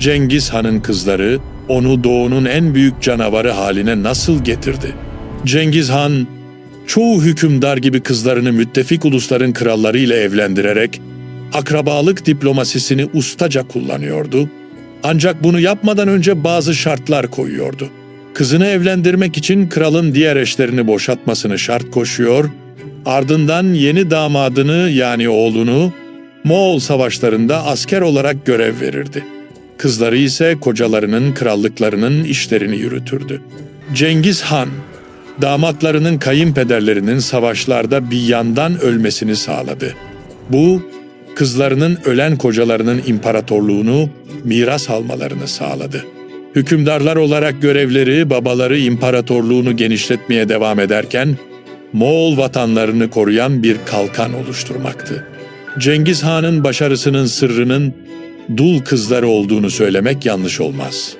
Cengiz Han'ın kızları onu doğunun en büyük canavarı haline nasıl getirdi? Cengiz Han çoğu hükümdar gibi kızlarını müttefik ulusların kralları ile evlendirerek akrabalık diplomasisini ustaca kullanıyordu. Ancak bunu yapmadan önce bazı şartlar koyuyordu. Kızını evlendirmek için kralın diğer eşlerini boşatmasını şart koşuyor, ardından yeni damadını yani oğlunu Moğol savaşlarında asker olarak görev verirdi. Kızları ise kocalarının krallıklarının işlerini yürütürdü. Cengiz Han, damatlarının kayınpederlerinin savaşlarda bir yandan ölmesini sağladı. Bu, kızlarının ölen kocalarının imparatorluğunu miras almalarını sağladı. Hükümdarlar olarak görevleri babaları imparatorluğunu genişletmeye devam ederken, Moğol vatanlarını koruyan bir kalkan oluşturmaktı. Cengiz Han'ın başarısının sırrının dul kızları olduğunu söylemek yanlış olmaz.